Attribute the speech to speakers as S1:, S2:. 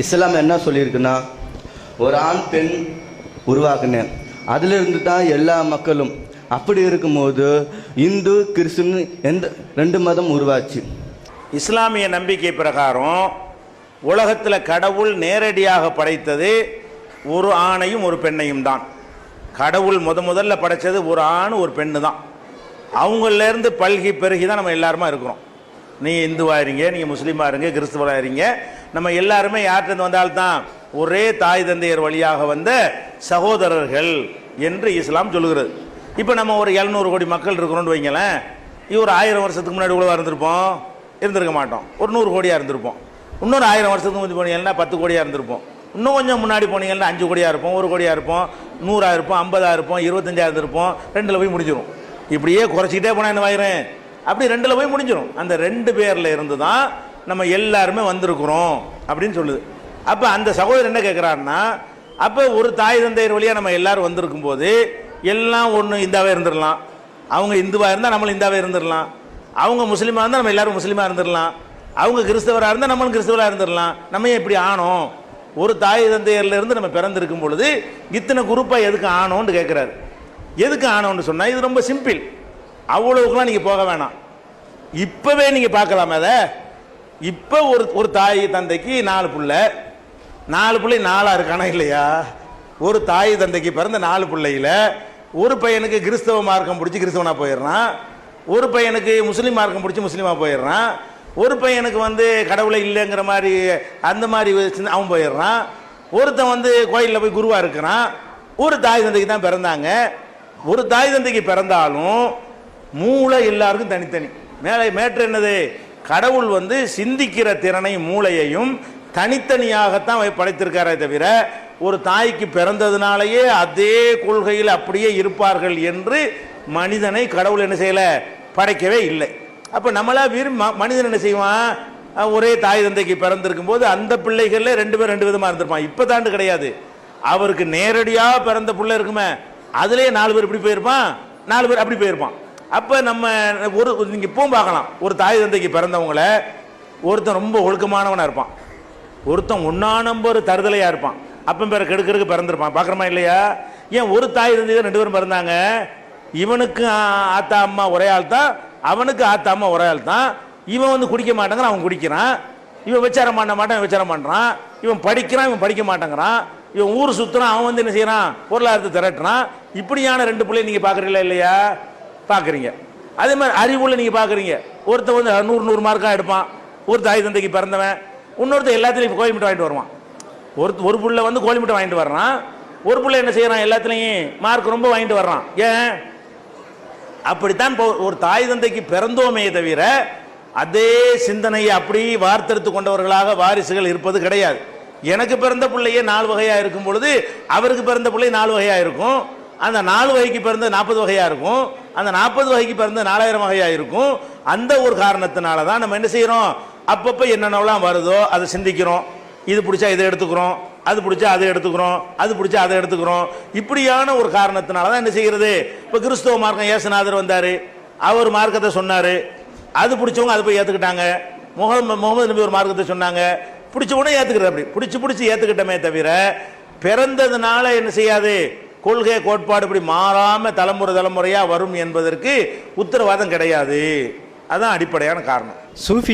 S1: இஸ்லாம் என்ன சொல்லியிருக்குன்னா ஒரு ஆண் பெண் உருவாக்குனேன் அதிலிருந்து தான் எல்லா மக்களும் அப்படி இருக்கும்போது இந்து கிறிஸ்துன்னு எந்த ரெண்டு மதம் உருவாச்சு.
S2: இஸ்லாமிய நம்பிக்கை பிரகாரம் உலகத்தில் கடவுள் நேரடியாக படைத்தது ஒரு ஆணையும் ஒரு பெண்ணையும் தான். கடவுள் முத முதல்ல படைச்சது ஒரு ஆண் ஒரு பெண்ணு தான். அவங்களேருந்து பல்கி பெருகி தான் நம்ம எல்லாருமா இருக்கிறோம். நீங்கள் இந்துவாக இருங்க நீங்கள் முஸ்லீமாக இருங்க கிறிஸ்துவராக இருங்க நம்ம எல்லாருமே யார்கிட்ட வந்தால்தான் ஒரே தாய் தந்தையர் வழியாக வந்த சகோதரர்கள் என்று இஸ்லாம் சொல்லுகிறது. இப்போ நம்ம ஒரு எழுநூறு கோடி மக்கள் இருக்கிறோம்னு வைங்களேன் ஒரு ஆயிரம் வருஷத்துக்கு முன்னாடி கூட இருந்திருப்போம்? இருந்திருக்க மாட்டோம். ஒரு நூறு கோடியாக இருந்திருப்போம். இன்னொரு ஆயிரம் வருஷத்துக்கு முன்னாடி போனீங்கன்னா பத்து கோடியாக இருந்திருப்போம். இன்னும் கொஞ்சம் முன்னாடி போனீங்கன்னா அஞ்சு கோடியாக இருப்போம் ஒரு கோடியாக இருப்போம் நூறாக இருப்போம் ஐம்பதாக இருப்போம் இருபத்தஞ்சாக இருந்திருப்போம். ரெண்டில் போய் முடிஞ்சிடும் இப்படியே குறைச்சிக்கிட்டே போனால் என்ன ஆயிரும்? அப்படி ரெண்டில் போய் முடிஞ்சிடும் அந்த ரெண்டு பேரில் இருந்து தான் நம்ம எல்லாருமே வந்திருக்கிறோம் அப்படின்னு சொல்லுது. அப்போ அந்த சகோதரர் என்ன கேட்குறாருன்னா அப்போ ஒரு தாய் தந்தையர் வழியாக நம்ம எல்லாரும் வந்திருக்கும் போது எல்லாம் ஒன்று இந்தாவே இருந்துடலாம். அவங்க இந்துவாக இருந்தால் நம்மளும் இந்தாவே இருந்துடலாம். அவங்க முஸ்லீமாக இருந்தால் நம்ம எல்லாரும் முஸ்லீமாக இருந்துடலாம். அவங்க கிறிஸ்தவராக இருந்தால் நம்மளும் கிறிஸ்தவராக இருந்துடலாம். நம்ம ஏன் இப்படி ஆனோம்? ஒரு தாய் தந்தையர்லேருந்து நம்ம பிறந்திருக்கும் பொழுது இத்தனை குரூப்பாக எதுக்கு ஆனோன்னு கேட்குறாரு எதுக்கு ஆனோன்னு சொன்னால் இது ரொம்ப சிம்பிள். அவ்வளவுக்குலாம் நீங்கள் போக வேணாம். இப்போவே நீங்கள் பார்க்கலாமே அதை? இப்போ ஒரு ஒரு தாய் தந்தைக்கு நாலு பிள்ளை. நாலு பிள்ளை நாலாக இருக்கானா இல்லையா? ஒரு தாய் தந்தைக்கு பிறந்த நாலு பிள்ளையில் ஒரு பையனுக்கு கிறிஸ்தவ மார்க்கம் பிடிச்சி கிறிஸ்தவனாக போயிடுறான். ஒரு பையனுக்கு முஸ்லீம் மார்க்கம் பிடிச்சி முஸ்லீமாக போயிடுறான். ஒரு பையனுக்கு வந்து கடவுளை இல்லைங்கிற மாதிரி அந்த மாதிரி அவன் போயிடுறான். ஒருத்தன் வந்து கோயிலில் போய் குருவாக இருக்கிறான். ஒரு தாய் தந்தைக்கு தான் பிறந்தாங்க. ஒரு தாய் தந்தைக்கு பிறந்தாலும் மூளை எல்லாருக்கும் தனித்தனி. மேலே மேற்று என்னது? கடவுள் வந்து சிந்திக்கிற திறனை மூளையையும் தனித்தனியாகத்தான் படைத்திருக்காரே தவிர ஒரு தாய்க்கு பிறந்ததுனாலேயே அதே கொள்கையில் அப்படியே இருப்பார்கள் என்று மனிதனை கடவுள் என்ன செய்யல? படைக்கவே இல்லை. அப்போ நம்மளா விரும்பி மனிதன் என்ன செய்வான்? ஒரே தாய் தந்தைக்கு பிறந்திருக்கும் போது அந்த பிள்ளைகள்ல ரெண்டு பேர் ரெண்டு விதமாக இருந்திருப்பான். இப்போ தாண்டு கிடையாது. அவருக்கு நேரடியாக பிறந்த பிள்ளை இருக்குமே. அதுலேயே நாலு பேர் இப்படி போயிருப்பான் நாலு பேர் அப்படி போயிருப்பான். அப்போ நம்ம ஒரு நீங்கள் இப்பவும் பார்க்கலாம். ஒரு தாய் தந்தைக்கு பிறந்தவங்கள ஒருத்தன் ரொம்ப ஒழுக்கமானவனாக இருப்பான். ஒருத்தன் ஒன்றா நம்பர் தருதலையாக இருப்பான். அப்பன் பேரை கெடுக்கிறதுக்கு பிறந்திருப்பான். பார்க்குறமா இல்லையா? ஏன் ஒரு தாய் தந்தை தான் ரெண்டு பேரும் பிறந்தாங்க? இவனுக்கு ஆத்தா அம்மா ஒரே ஆள் தான். அவனுக்கு ஆத்தா அம்மா ஒரே ஆள் தான். இவன் வந்து குடிக்க மாட்டேங்கிறான் அவன் குடிக்கிறான். இவன் விசாரம் பண்ண மாட்டான் இவன் விசாரம் பண்ணுறான் இவன் படிக்கிறான் இவன் படிக்க மாட்டேங்கிறான். இவன் ஊர் சுற்றுறான் அவன் வந்து என்ன செய்கிறான் பொருளாதாரத்தை திரட்டுறான். இப்படியான ரெண்டு பிள்ளைய நீங்கள் பார்க்குறீங்களா இல்லையா? பார்க்குறீங்க. அதே மாதிரி அறிவுள்ள நீங்கள் பார்க்குறீங்க. ஒருத்தன் வந்து நூறு நூறு மார்க்காக எடுப்பான். ஒரு தாய் தந்தைக்கு பிறந்தவன். இன்னொருத்தன் எல்லாத்துலேயும் கோழி முட்டை வாங்கிட்டு வருவான். ஒரு ஒரு புள்ள வந்து கோழி முட்டை வாங்கிட்டு வர்றான். ஒரு புள்ள என்ன செய்யறான்? எல்லாத்துலேயும் மார்க் ரொம்ப வாங்கிட்டு வர்றான். ஏன்? அப்படித்தான் இப்போ ஒரு தாய் தந்தைக்கு பிறந்தோமே தவிர அதே சிந்தனையை அப்படி வார்த்தெடுத்து கொண்டவர்களாக வாரிசுகள் இருப்பது கிடையாது. எனக்கு பிறந்த பிள்ளையே நாலு வகையாக இருக்கும் பொழுது அவருக்கு பிறந்த பிள்ளை நாலு வகையாக இருக்கும். அந்த நாலு வகைக்கு பிறந்த நாற்பது வகையாக இருக்கும். அந்த நாற்பது வகைக்கு பிறந்த நாலாயிரம் வகையாக இருக்கும் அந்த ஒரு காரணத்தினால தான் நம்ம என்ன செய்கிறோம் அப்பப்போ என்னென்னலாம் வருதோ அதை சிந்திக்கிறோம். இது பிடிச்சா இதை எடுத்துக்கிறோம். அது பிடிச்சா அதை எடுத்துக்கிறோம். அது பிடிச்சா அதை எடுத்துக்கிறோம். இப்படியான ஒரு காரணத்தினால தான் என்ன செய்கிறது இப்போ கிறிஸ்துவ மார்க்கம் ஏசுநாதர் வந்தார். அவர் மார்க்கத்தை சொன்னார். அது பிடிச்சவங்க அதை போய் ஏற்றுக்கிட்டாங்க முகமது முகமது நபி ஒரு மார்க்கத்தை சொன்னாங்க. பிடிச்ச உடனே ஏற்றுக்கிறது அப்படி. பிடிச்சி பிடிச்சி ஏற்றுக்கிட்டமே தவிர பிறந்ததுனால என்ன செய்யாது? கொள்கை கோட்பாடு இப்படி மாறாமல் தலைமுறை தலைமுறையாக வரும் என்பதற்கு உத்தரவாதம் கிடையாது. அதான் அடிப்படையான காரணம்.
S3: சூஃபி